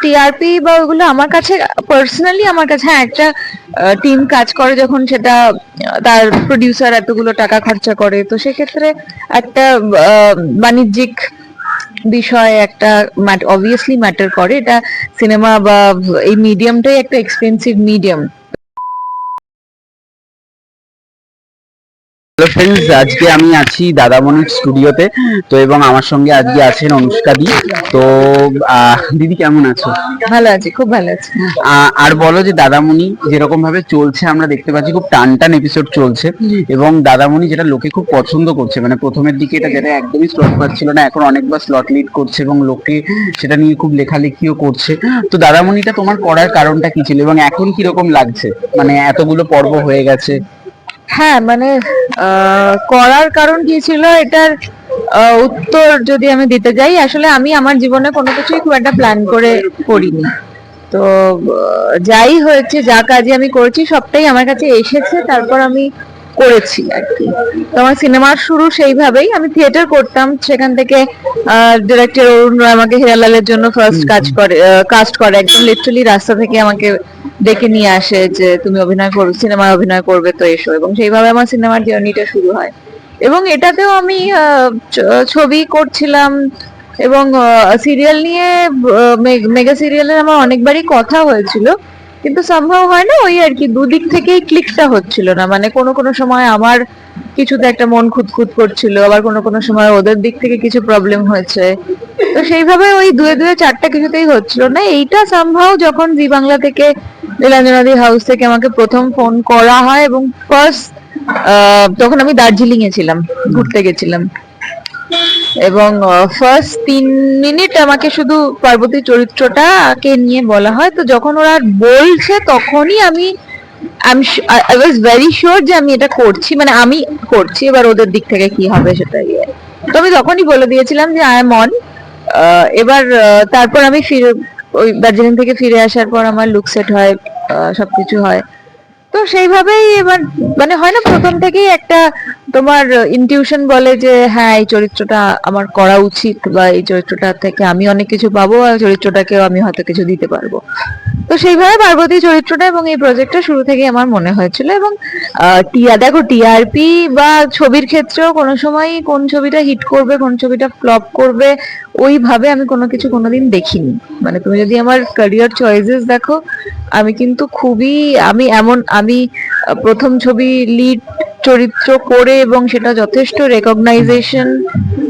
TRP বা ওগুলো আমার কাছে পার্সোনালি আমার কাছে হ্যাঁ একটা টিম কাজ করে যখন সেটা তার প্রডিউসার এতগুলো টাকা খরচা করে। তো সেক্ষেত্রে একটা বাণিজ্যিক বিষয়, একটা অবভিয়াসলি ম্যাটার করে। এটা সিনেমা বা এই মিডিয়ামটাই একটা এক্সপেন্সিভ মিডিয়াম হ্যালো ফ্রেন্ডস আজকে আমি আছি দাদামণির স্টুডিওতে। তো এবং আমার সঙ্গে আজকে আছেন অনুষ্কা দি। তো দিদি কেমন আছো? ভালো আছি খুব ভালো আছি। আর বলো যে দাদামণি যেরকম ভাবে চলছে আমরা দেখতে পাচ্ছি খুব টান টান এপিসোড চলছে। এবং দাদামণি যেটা লোকে খুব পছন্দ করছে মানে প্রথমের দিকে এটা যেটা একদমই স্লট পাচ্ছিল না এখন অনেকবার স্লট লিড করছে এবং লোকে সেটা নিয়ে খুব লেখালেখিও করছে। তো দাদামণিটা তোমার করার কারণটা কি ছিল এবং এখন কি রকম লাগছে? মানে এতগুলো পর্ব হয়ে গেছে। হ্যাঁ মানে করার কারণ কি ছিল এটার উত্তর যদি আমি দিতে যাই আসলে আমি আমার জীবনে কোনো কিছুই খুব একটা প্ল্যান করে করিনি। তো যাই হয়েছে যা কাজে আমি করেছি সবটাই আমার কাছে এসেছে তারপর আমি করেছি আর কি। তো আমার সিনেমার শুরু সেইভাবেই আমি থিয়েটার করতাম সেখান থেকে ডিরেক্টর অরুণ রয় আমাকে হিরালালের জন্য ফার্স্ট কাজ করে কাস্ট করে একদম লিটারালি রাস্তা থেকে আমাকে ডেকে নিয়ে আসে যে তুমি অভিনয় করবে সিনেমায় অভিনয় করবে, তো এসো। এবং সেইভাবে আমার সিনেমার জার্নিটা শুরু হয়। এবং এটাতেও আমি ছবি করছিলাম এবং সিরিয়াল নিয়ে মেগা সিরিয়ালের আমার অনেকবারই কথা হয়েছিল। কিন্তু সম্ভব হয় না, ওই আর কি, দুদিক থেকেই ক্লিকটা হচ্ছিল না। মানে কোনো কোনো সময় আমার কিছুতে একটা মন খুঁতখুত করছিল, আবার কোনো কোনো সময় ওদের দিক থেকে কিছু প্রবলেম হয়েছে। তো সেইভাবে ওই দুয়ে দুয়ে চারটা কিছুতেই হচ্ছিল না। এইটা সম্ভব যখন জি বাংলা থেকে নীলাঞ্জনাদি হাউস থেকে আমাকে প্রথম ফোন করা হয় এবং ফার্স্ট তখন আমি দার্জিলিং এ ছিলাম, ঘুরতে গেছিলাম। এবং ফার্স্ট তিন মিনিট আমাকে শুধু পার্বতী চরিত্রটাকে নিয়ে বলা হয়। তো যখন ওরা বলছে তখনই আমি আই ওয়াজ ভেরি শিওর যে আমি এটা করছি মানে আমি করছি, এবার ওদের দিক থেকে কি হবে সেটা ইয়ে তো আমি তখনই বলে দিয়েছিলাম যে আই এম অন এবার তারপর আমি ফিরে, ওই দার্জিলিং থেকে ফিরে আসার পর আমার লুক সেট হয়। সবকিছু হয়। তো সেইভাবেই এবার মানে হয় না প্রথম থেকেই একটা তোমার ইনটিউশন বলে যে হ্যাঁ এই চরিত্রটা আমার করা উচিত বা এই চরিত্রটা থেকে আমি অনেক কিছু পাবো আর চরিত্রটাকেও আমি হয়তো কিছু দিতে পারব। তো সেইভাবে পার্বতী চরিত্রটা এবং এই প্রজেক্টটা শুরু থেকেই আমার মনে হয়েছিল এবং টিয়া, দেখো টিআরপি বা ছবির ক্ষেত্রেও কোনো সময় কোন ছবিটা হিট করবে, কোন ছবিটা ফ্লপ করবে, ওইভাবে আমি কোনো কিছু কোনোদিন দেখিনি। মানে তুমি যদি আমার ক্যারিয়ার চয়েসেস দেখো, আমি কিন্তু খুবই, আমি এমন, আমি প্রথম ছবি লিড চরিত্র করে এবং সেটা যথেষ্ট রেকগনাইজেশন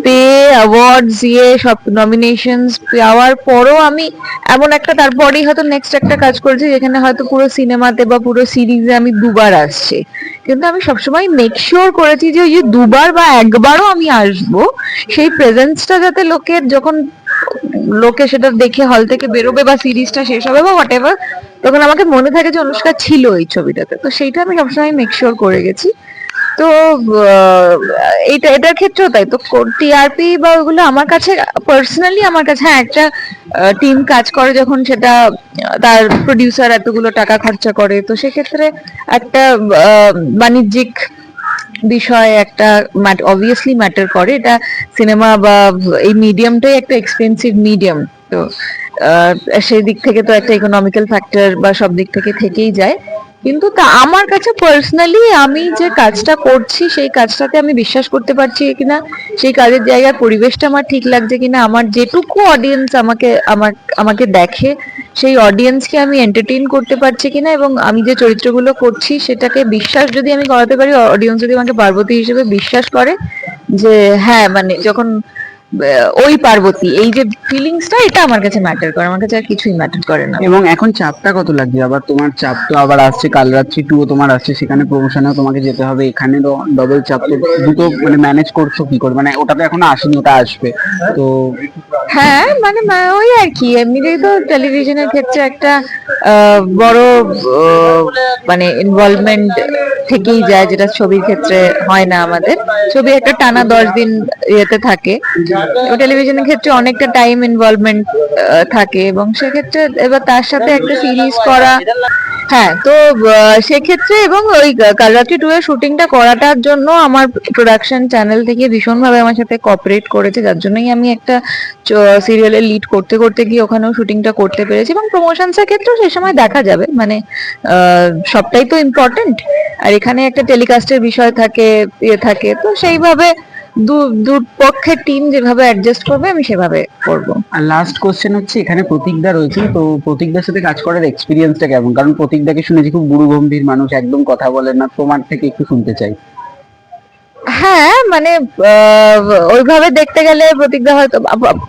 পেয়ে অ্যাওয়ার্ডস ইয়ে সব নমিনেশনস পাওয়ার পরও আমি এমন একটা তারপরেই হয়তো নেক্সট একটা কাজ করেছি যেখানে হয়তো পুরো সিনেমাতে বা পুরো সিরিজে আমি দুবার আসছি। কিন্তু আমি সবসময় মেক শিওর করেছি যে ওই যে দুবার বা একবারও আমি আসব, সেই প্রেজেন্সটা যাতে লোকের যখন লোকে সেটা দেখে হল থেকে বেরোবে বা সিরিজটা শেষ হবে বা হোয়াট এভার তখন আমাকে মনে থাকে যে অনুষ্কা ছিল এই ছবিটাতে। তো সেইটা আমি সবসময় মেক শিওর করে গেছি। তো এটা এটার ক্ষেত্রেও তাই তো। টিআরপি বা ওগুলো আমার কাছে পার্সোনালি আমার কাছে হ্যাঁ একটা টিম কাজ করে যখন সেটা, তার প্রডিউসার এতগুলো টাকা খরচা করে। তো সেক্ষেত্রে একটা বাণিজ্যিক বিষয়, একটা অবভিয়াসলি ম্যাটার করে। এটা সিনেমা বা এই মিডিয়ামটাই একটা এক্সপেন্সিভ মিডিয়াম তো সেই দিক থেকে তো একটা ইকোনমিক্যাল ফ্যাক্টর বা সব দিক থেকে থেকেই যায়। কিন্তু তা আমার কাছে পার্সোনালি আমি যে কাজটা করছি, সেই কাজটাতে আমি বিশ্বাস করতে পারছি কিনা, সেই কাজের জায়গার পরিবেশটা আমার ঠিক লাগছে কিনা, আমার যেটুকু অডিয়েন্স আমাকে, আমার, আমাকে দেখে, সেই অডিয়েন্সকে আমি এন্টারটেইন করতে পারছি কিনা এবং আমি যে চরিত্রগুলো করছি, সেটাকে বিশ্বাস যদি আমি করাতে পারি অডিয়েন্স যদি আমাকে পার্বতী হিসেবে বিশ্বাস করে যে হ্যাঁ মানে যখন ওই পার্বতী এই যে ফিলিংসটা এটা আমার কাছে ম্যাটার করে আমার কাছে আর কিছুই ম্যাটার করে না। এবং এখন চাপটা কত লাগছে আবার তোমার চাপ তো আবার আসছে কাল রাত্রি টুও তোমার আসছে সেখানে প্রমোশনেও তোমাকে যেতে হবে এখানে ডবল চাপ তো দুটো মানে ম্যানেজ করছ কি করে? মানে ওটা তো এখনও আসেনি ওটা আসবে। তো হ্যাঁ মানে ওই আর কি এমনিতেই তো টেলিভিশনের ক্ষেত্রে একটা বড় মানে ইনভলভমেন্ট থেকেই যায় যেটা ছবির ক্ষেত্রে হয় না আমাদের। ছবি একটা টানা দশ দিন ইয়েতে থাকে। টেলিভিশনের ক্ষেত্রে অনেকটা টাইম ইনভলভমেন্ট থাকে এবং সেক্ষেত্রে এবার তার সাথে একটা সিরিজ করা হ্যাঁ তো সেক্ষেত্রে এবং ওই কালরাত্রি টু এর শুটিংটা করাটার জন্য আমার প্রোডাকশন চ্যানেল থেকে ভীষণভাবে আমার সাথে কোঅপারেট করেছে। যার জন্যই আমি একটা সিরিয়ালের লিড করতে করতে গিয়ে ওখানেও শুটিংটা করতে পেরেছি এবং প্রমোশনস এর ক্ষেত্রেও সেই সময় দেখা যাবে। মানে সবটাই তো ইম্পর্টেন্ট আর এখানে একটা টেলিকাস্টের বিষয় থাকে ইয়ে থাকে, তো সেইভাবে দু দুপক্ষের টিম যেভাবে অ্যাডজাস্ট করবে, আমি সেভাবে করব। আর লাস্ট কোশ্চেন হচ্ছে, এখানে প্রতীকদা রয়েছে তো প্রতীকদার সাথে কাজ করার এক্সপিরিয়েন্সটা কেমন? কারণ প্রতীকদাকে শুনেছি, খুব গুরু গম্ভীর মানুষ, একদম কথা বলেন না, তোমার থেকে একটু শুনতে চাই। হ্যাঁ মানে ওইভাবে দেখতে গেলে প্রতীকদা হয়তো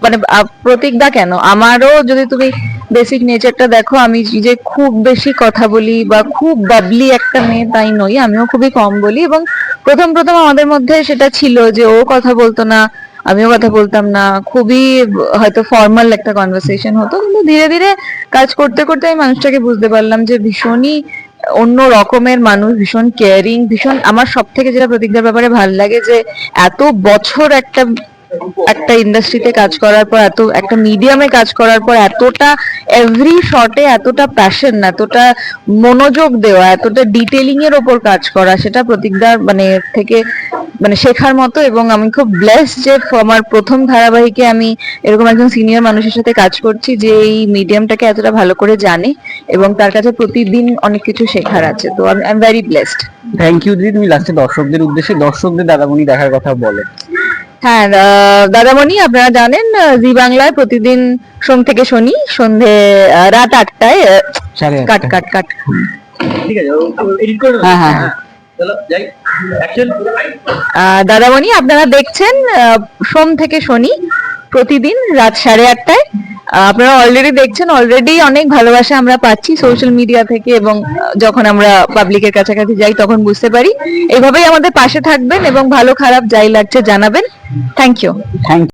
মানে প্রতীকদা কেন? আমারও যদি তুমি বেসিক নেচারটা দেখো, আমি যে খুব বেশি কথা বলি বা খুব বাবলি একটা মেয়ে তাই নই, আমিও খুবই কম বলি এবং প্রথম প্রথম আমাদের মধ্যে সেটা ছিল যে ও কথা বলতো না, আমিও কথা বলতাম না, খুবই, হয়তো ফর্মাল একটা কনভারসেশন হতো, কিন্তু ধীরে ধীরে কাজ করতে করতে আমি মানুষটাকে বুঝতে পারলাম যে ভীষণই অন্য রকমের মানুষ, ভীষণ কেয়ারিং ভীষণ আমার সব থেকে যেটা প্রতিজ্ঞার ব্যাপারে ভালো লাগে যে এত বছর একটা একটা ইন্ডাস্ট্রিতে কাজ করার পর, এত, একটা মিডিয়ামে কাজ করার পর এতটা এভরি শটে এতটা প্যাশন এতটা মনোযোগ দেওয়া, এতটা ডিটেলিং এর ওপর কাজ করা, সেটা প্রতিজ্ঞার মানে থেকে মানে শেখার মতো এবং আমি খুব ব্লেস যে আমার প্রথম ধারাবাহিকে আমি এরকম একজন সিনিয়র মানুষের সাথে কাজ করছি যে এই মিডিয়ামটাকে এতটা ভালো করে জানে এবং তার কাছে প্রতিদিন অনেক কিছু শেখার আছে। তো I am very blessed thank you দিদি। তুমি লাস্টে দর্শকদের উদ্দেশ্যে দর্শকদের দাদামণি দেখার কথা বলো। হ্যাঁ দাদামণি আপনারা জানেন জি বাংলায় প্রতিদিন সোম থেকে শনি সন্ধে রাত আটটায় কাট কাট কাট। ঠিক আছে এডিট করে হ্যাঁ, হ্যাঁ, দাদামণি আপনারা দেখছেন সোম থেকে শনি প্রতিদিন রাত সাড়ে আটটায়। আপনারা অলরেডি দেখছেন অলরেডি অনেক ভালোবাসা আমরা পাচ্ছি সোশ্যাল মিডিয়া থেকে এবং যখন আমরা পাবলিকের কাছাকাছি যাই তখন বুঝতে পারি। এইভাবেই আমাদের পাশে থাকবেন এবং ভালো খারাপ যাই লাগছে জানাবেন। Thank you thank